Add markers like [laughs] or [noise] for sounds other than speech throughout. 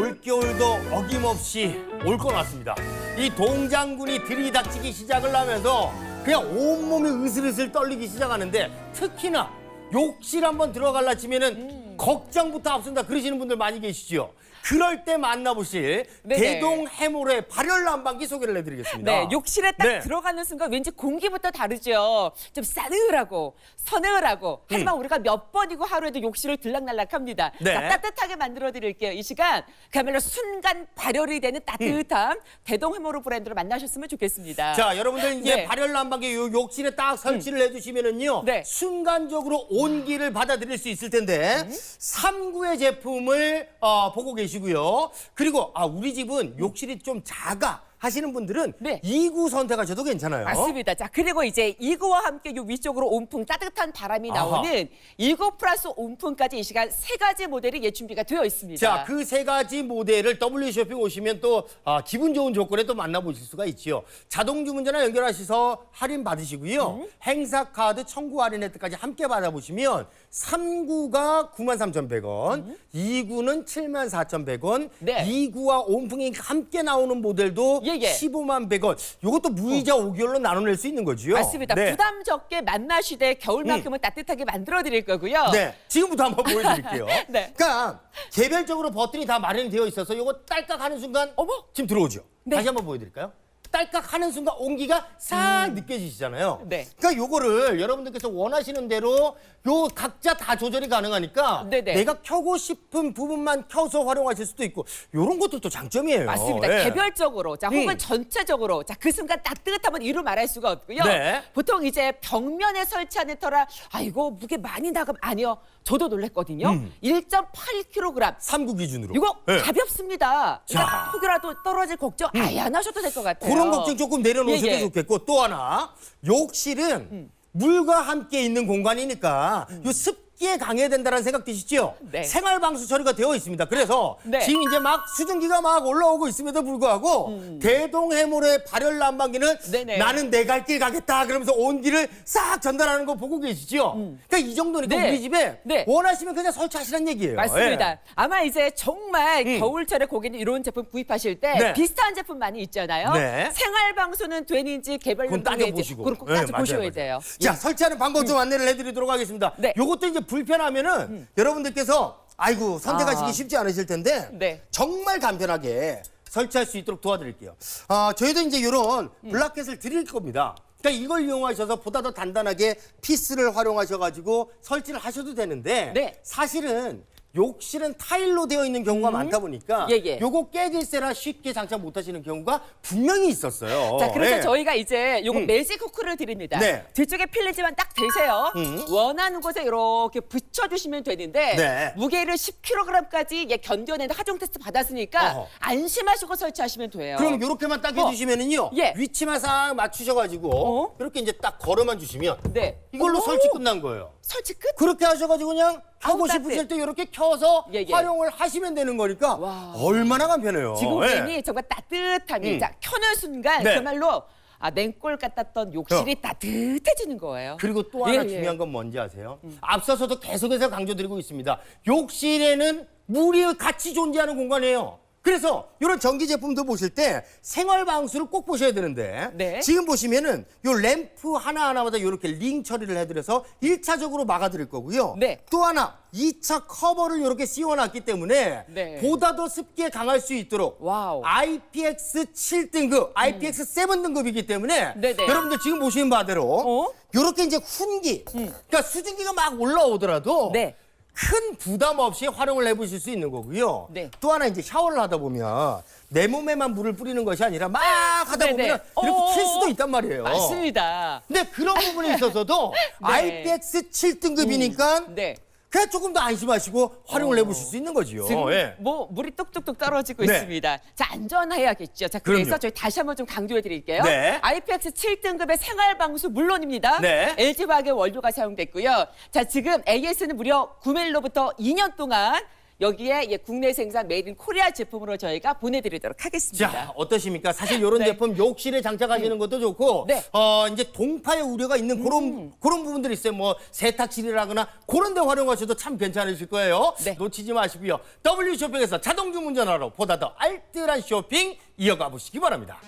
올겨울도 어김없이 올 것 같습니다. 이 동장군이 들이닥치기 시작을 하면서 그냥 온몸이 으슬으슬 떨리기 시작하는데 특히나 욕실 한번 들어갈라 치면은 걱정부터 앞선다 그러시는 분들 많이 계시죠. 그럴 때 만나보실 네네. 대동 해물의 발열 난방기 소개를 해드리겠습니다. 네, 욕실에 딱 네. 들어가는 순간 왠지 공기부터 다르죠. 좀 싸늘하고 서늘하고. 하지만 우리가 몇 번이고 하루에도 욕실을 들락날락합니다. 네. 자, 따뜻하게 만들어 드릴게요. 이 시간 그야말로 순간 발열이 되는 따뜻함 대동 해모로 브랜드로 만나셨으면 좋겠습니다. 자, 여러분들 이제 네. 발열 난방기 요 욕실에 딱 설치를 해주시면은요, 네. 순간적으로 온기를 받아들일 수 있을 텐데 음. 삼구의 제품을 어, 보고 계시 고요. 그리고 아 우리 집은 욕실이 좀 작아 하시는 분들은 네. 이 2구 선택하셔도 괜찮아요. 맞습니다. 자, 그리고 이제 이거와 함께 요 위쪽으로 온풍 따뜻한 바람이. 나오는 이거 플러스 온풍까지 이 시간 세 가지 모델이 예 준비가 되어 있습니다. 자, 그 세 가지 모델을 W 쇼핑 오시면 또 아, 기분 좋은 조건에 또 만나보실 수가 있지요. 자동 주문전화 연결하셔서 할인 받으시고요. 음. 행사 카드 청구 할인 혜택까지 함께 받아보시면 3구가 93,100원, 2구는 74,100원, 음. 네. 2구와 온풍이 함께 나오는 모델도 예, 예. 15만 100원. 이것도 무이자 5개월로 나눠낼 수 있는 거지요. 맞습니다. 네. 부담 적게 만나시되 겨울만큼은 따뜻하게 만들어 드릴 거고요. 네, 지금부터 한번 [laughs] 보여드릴게요. 네. 그러니까 개별적으로 버튼이 다 마련이 되어 있어서 이거 딸깍 하는 순간 어머! 지금 들어오죠. 네. 다시 한번 보여드릴까요? 딸깍 하는 순간 온기가 싹 느껴지시잖아요. 음. 네. 그러니까 요거를 여러분들께서 원하시는 대로 요 각자 다 조절이 가능하니까 네네. 내가 켜고 싶은 부분만 켜서 활용하실 수도 있고 요런 것도 또 장점이에요. 맞습니다. 예. 개별적으로, 자 혹은 음. 전체적으로, 자 그 순간 따뜻함은 이루 말할 수가 없고요. 네. 보통 이제 벽면에 설치하는 터라, 아 이거 무게 많이 나가면 아니요. 저도 놀랬거든요. 음. 1.8kg. 3구 기준으로. 이거 예. 가볍습니다. 자. 음. 그러니까 혹여라도 떨어질 걱정 아예 안 하셔도 될 것 같아요. 그런 걱정 조금 내려놓으셔도 예, 예. 좋겠고 또 하나. 욕실은 물과 함께 있는 공간이니까 요 습 기에 강해야 된다는 생각 드시죠? 네. 생활 방수 처리가 되어 있습니다. 그래서 네. 지금 이제 막 수증기가 막 올라오고 있음에도 불구하고 대동 해물의 발열 난방기는 음. 네네. 나는 내 갈 길 가겠다 그러면서 온기를 싹 전달하는 거 보고 계시죠? 그러니까 이 정도니까 네. 우리 집에 네. 원하시면 그냥 설치하시라는 얘기예요. 맞습니다. 예. 아마 이제 정말 음. 겨울철에 고객님 이런 제품 구입하실 때 네. 비슷한 제품 많이 있잖아요. 네. 생활 방수는 되는지 개별 그건 따져보시고. 꼭 예, 따져보셔야 맞아요, 돼요. 자, 설치하는 방법 좀 안내를 해드리도록 하겠습니다. 네. 요것도 이제 불편하면은 여러분들께서 아이고 선택하시기 아. 쉽지 않으실 텐데 네. 정말 간편하게 설치할 수 있도록 도와드릴게요. 아, 저희도 이제 이런 음. 블라켓을 드릴 겁니다. 그러니까 이걸 이용하셔서 보다 더 단단하게 피스를 활용하셔가지고 설치를 하셔도 되는데 네. 사실은 욕실은 타일로 되어 있는 경우가 많다 보니까 음. 예, 예. 요거 깨질세라 쉽게 장착 못 하시는 경우가 분명히 있었어요. 자, 그래서 예. 저희가 이제 요거 음. 매직 후크를 드립니다. 네. 뒤쪽에 필리지만 딱 대세요. 음. 원하는 곳에 이렇게 붙여주시면 되는데 네. 무게를 10kg까지 예, 견뎌내는 하중 테스트 받았으니까 어허. 안심하시고 설치하시면 돼요. 그럼 이렇게만 딱 어. 해주시면은요 예. 위치만 싹 맞추셔가지고 어? 이렇게 이제 딱 걸어만 주시면 네. 이걸로 오! 설치 끝난 거예요. 설치 끝? 그렇게 하셔가지고 그냥 아우, 싶으실. 때 이렇게 켜서 예, 예. 활용을 하시면 되는 거니까 와. 얼마나 간편해요. 지고객님이 예. 정말 따뜻함이 음. 자 켜는 순간 네. 그야말로 아, 냉골 같았던 욕실이 따뜻해지는 거예요. 그리고 또 하나 예, 예. 중요한 건 뭔지 아세요? 앞서서도 계속해서 강조드리고 있습니다. 욕실에는 물이 같이 존재하는 공간이에요. 그래서 이런 전기 제품도 보실 때 생활 방수를 꼭 보셔야 되는데 네. 지금 보시면은 요 램프 하나하나마다 이렇게 링 처리를 해드려서 일차적으로 막아드릴 거고요. 네. 또 하나 이차 커버를 이렇게 씌워놨기 때문에 네. 보다 더 습기에 강할 수 있도록 와우. IPX 7등급, IPX 7 등급이기 때문에 네네. 여러분들 지금 보시는 바대로 어? 요렇게 이제 훈기, 그러니까 수증기가 막 올라오더라도 네. 큰 부담 없이 활용을 해보실 수 있는 거고요. 네. 또 하나 이제 샤워를 하다 보면 내 몸에만 물을 뿌리는 것이 아니라 막 하다 네네. 보면 이렇게 어어어. 튈 수도 있단 말이에요. 맞습니다. 근데 그런 부분에 있어서도 [laughs] 네. IPX 7등급이니까 네. 그냥 조금 더 안심하시고 활용을 해보실 수 있는 거지요. 지금 예. 뭐 물이 뚝뚝뚝 떨어지고 네. 있습니다. 자 안전해야겠죠. 자 그래서 그럼요. 저희 다시 한번 좀 강조해 드릴게요. 네. IPX 7등급의 생활 방수 물론입니다. 네. LG 화학의 원료가 사용됐고요. 자 지금 AS는 무려 구매일로부터 2년 동안 여기에 예, 국내 생산 메이드 인 코리아 제품으로 저희가 보내드리도록 하겠습니다. 자 어떠십니까? 사실 이런 네. 제품 욕실에 장착하시는 것도 좋고 네. 어 이제 동파의 우려가 있는 그런 그런 부분들이 있어요. 뭐 세탁실이라거나 그런 데 활용하셔도 참 괜찮으실 거예요. 네. 놓치지 마시고요. W 쇼핑에서 자동 주문전화로 보다 더 알뜰한 쇼핑 이어가 보시기 바랍니다.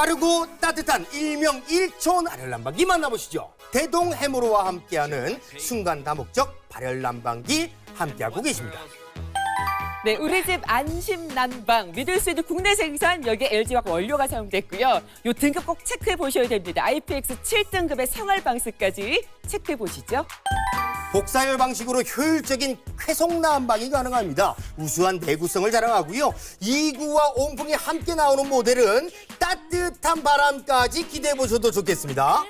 빠르고 따뜻한 일명 일촌 발열 난방기 만나보시죠. 대동 해무로와 함께하는 순간 다목적 발열 난방기 함께하고 계십니다. 네, 우리 집 안심 난방 믿을 수 있는 국내 생산 여기에 LG화학 원료가 사용됐고요. 요 등급 꼭 체크해 보셔야 됩니다. IPX 7등급의 생활 방수까지 체크해 보시죠. 복사열 방식으로 효율적인 쾌속 난방이 가능합니다. 우수한 내구성을 자랑하고요. 이구와 온풍이 함께 나오는 모델은 따뜻한 바람까지 기대해 보셔도 좋겠습니다.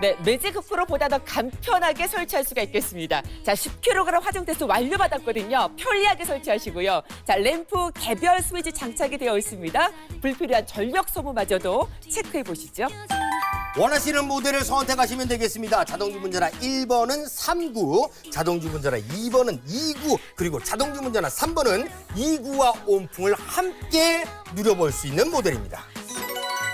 네, 매직 후크로 보다 더 간편하게 설치할 수가 있겠습니다. 자, 10kg 화정 테스트 완료받았거든요. 편리하게 설치하시고요. 자, 램프 개별 스위치 장착이 되어 있습니다. 불필요한 전력 소모마저도 체크해 보시죠. 원하시는 모델을 선택하시면 되겠습니다. 자동주문전화 1번은 3구, 자동주문전화 2번은 2구, 그리고 자동주문전화 3번은 2구와 온풍을 함께 누려볼 수 있는 모델입니다.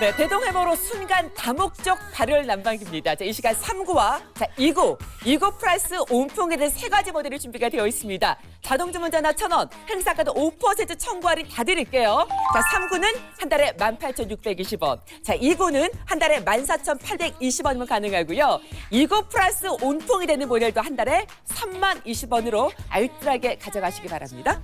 네, 대동해머로 순간 다목적 발열 난방기입니다. 자, 이 시간 3구와 자, 2구, 2구 플러스 온풍에 대한 세 가지 모델이 준비가 되어 있습니다. 자동 주문 전화 1,000원, 행사카드 5% 청구 할인 다 드릴게요. 자, 3구는 한 달에 18,620원. 자, 2구는 한 달에 14,820원이면 가능하고요. 2구 플러스 온풍이 되는 모델도 한 달에 3만 20원으로 알뜰하게 가져가시기 바랍니다.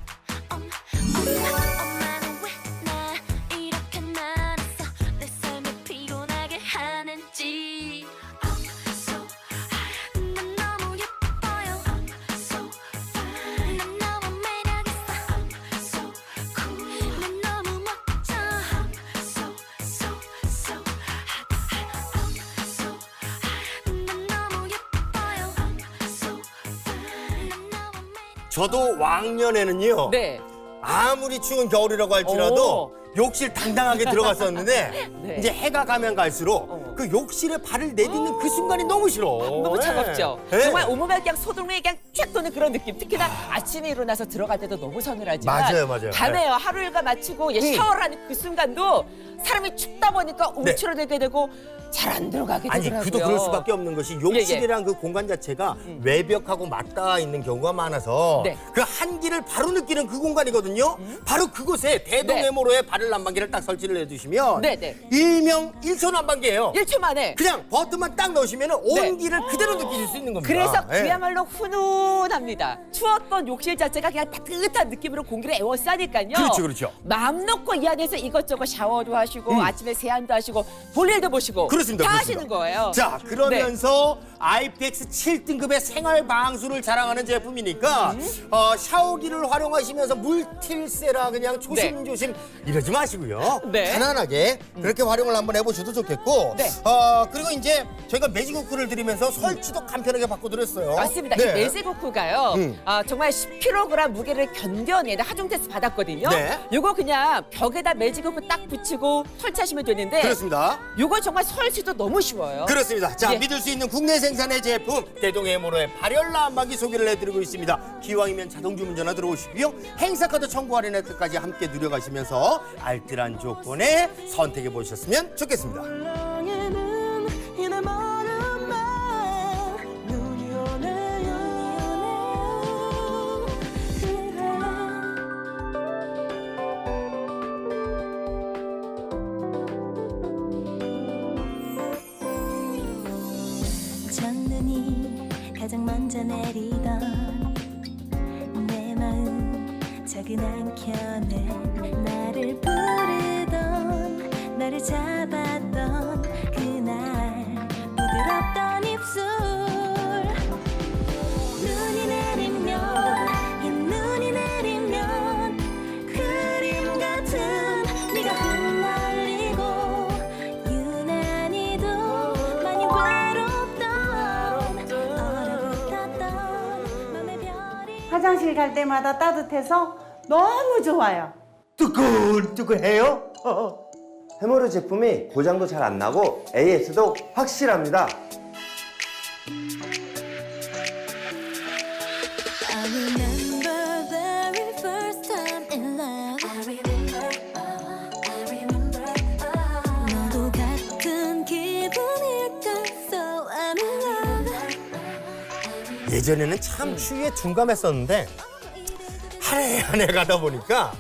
저도 왕년에는요. 네. 아무리 추운 겨울이라고 할지라도 욕실 당당하게 들어갔었는데 [laughs] 네. 이제 해가 가면 갈수록 어. 그 욕실에 발을 내딛는 그 순간이 너무 싫어. 너무 네. 차갑죠. 네. 정말 온몸에 그냥 소동이 그냥 쫙 도는 그런 느낌. 특히나 아 침에 일어나서 들어갈 때도 너무 서늘하지만 맞아요, 맞아요. 밤에 요 하루 일과 마치고 예, 음. 샤워를 하는 그 순간도 사람이 춥다 보니까 움츠러들게 되고 잘 안 들어가게 네. 아니 되더라고요. 그도 그럴 수밖에 없는 것이 욕실이란 그 공간 자체가 외벽하고 맞닿아 있는 경우가 많아서 네. 그 한기를 바로 느끼는 그 공간이거든요. 바로 그곳에 대동해모로의 발열 난방기를 딱 설치를 해두시면 네, 네. 일명 일소 난방기예요. 1초 만에. 그냥 버튼만 딱 넣으시면 네. 온기를 그대로 느끼실 수 있는 겁니다. 그래서 예. 그야말로 훈훈합니다. 추웠던 욕실 자체가 그냥 따뜻한 느낌으로 공기를 에워싸니까요. 그렇죠, 그렇죠. 마음 놓고 이 안에서 이것저것 샤워도 하시고 아침에 세안도 하시고 볼일도 보시고 음. 그렇습니다. 다 그렇습니다. 하시는 거예요. 네. 자, 그러면서 IPX 7등급의 생활 방수를 자랑하는 제품이니까 음. 어, 샤워기를 활용하시면서 물틸세라 그냥 조심조심 이러지 마시고요. 네. 편안하게 그렇게 활용을 한번 해보셔도 좋겠고 네. 어, 그리고 이제 저희가 매직워크를 드리면서 설치도 간편하게 바꿔드렸어요. 맞습니다. 네. 이 매직호크가요. 음. 아, 정말 10kg 무게를 견뎌내는 하중 테스트 받았거든요. 네. 요거 그냥 벽에다 매직호크 딱 붙이고 설치하시면 되는데 그렇습니다. 요거 정말 설 치도 너무 쉬워요. 그렇습니다. 자, 예. 믿을 수 있는 국내 생산의 제품 대동해모로의 발열 난방기 소개를 해드리고 있습니다. 기왕이면 자동 주문 전화 들어오시고요. 행사카드 청구 할인 혜택까지 함께 누려가시면서 알뜰한 조건에 선택해 보셨으면 좋겠습니다. 작은 한켠에 나를 부르던 나를 잡았던 그날. 부드럽던 입술. 눈이 내리면 이 눈이 내리면 그림 같은 네가 흩날리고 유난히도 많이 외 화장실 갈 때마다 따뜻해서 너무 좋아요. 뜨끈뜨끈해요? 해머르 제품이 고장도 잘 안 나고 AS도 확실합니다. 예전에는 참 추위에 둔감했었는데 한 해 한 해 가다 보니까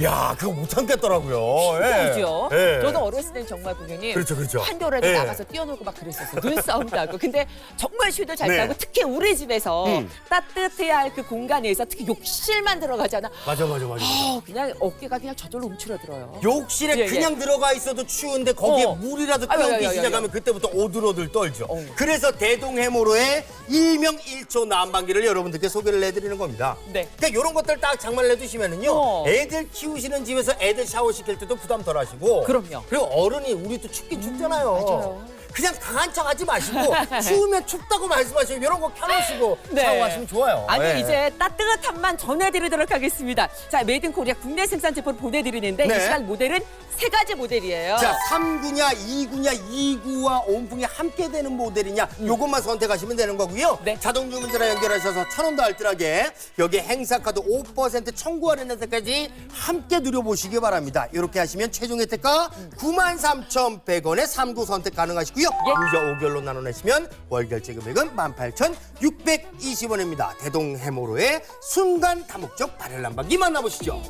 야 그거 못 참겠더라고요. 예. 그죠? 예. 저도 어렸을 땐 정말 고객님 그렇죠, 그렇죠. 한겨울에도 예. 나가서 뛰어놀고 막 그랬었어요. 눈싸움도 하고. 근데 정말 쉬도 잘 네. 타고 특히 우리 집에서 음. 따뜻해야 할 그 공간에서 특히 욕실만 들어가잖아. 맞아 맞아 맞아. 맞아. 어, 그냥 어깨가 그냥 저절로 움츠러들어요. 욕실에 예, 예. 그냥 들어가 있어도 추운데 거기에 어. 물이라도 아유, 아유, 시작하면. 그때부터 오들오들 떨죠. 어. 그래서 대동해모로의 일명 일초 난방기를 여러분들께 소개를 해드리는 겁니다. 네. 그러니까 이런 것들 딱 장만을 해두시면은요. 어. 애들 키 우시는 집에서 애들 샤워 시킬 때도 부담 덜 하시고. 그럼요. 그리고 어른이 우리 또 춥긴 춥잖아요. 맞아요. 그냥 강한 척 하지 마시고 [laughs] 추우면 춥다고 말씀하시고 이런 거 켜놓으시고 네. 샤워하시면 좋아요. 아니 예. 이제 따뜻함만 전해드리도록 하겠습니다. 자 메이드 인 코리아 국내 생산 제품 보내드리는데 네. 이 시간 모델은 세 가지 모델이에요. 자, 3구냐, 2구냐, 2구와 온풍이 함께 되는 모델이냐, 요것만 선택하시면 되는 거고요. 네. 자동 주문제랑 연결하셔서 천 원도 알뜰하게 여기 행사 카드 5% 청구 할인 혜택까지 함께 누려보시기 바랍니다. 이렇게 하시면 최종 혜택가 93,100원에 3구 선택 가능하시고요. 무자 5개월로 나눠내시면 월 결제 금액은 18,620원입니다. 대동 해모로의 순간 다목적 발열 난방기 만나보시죠.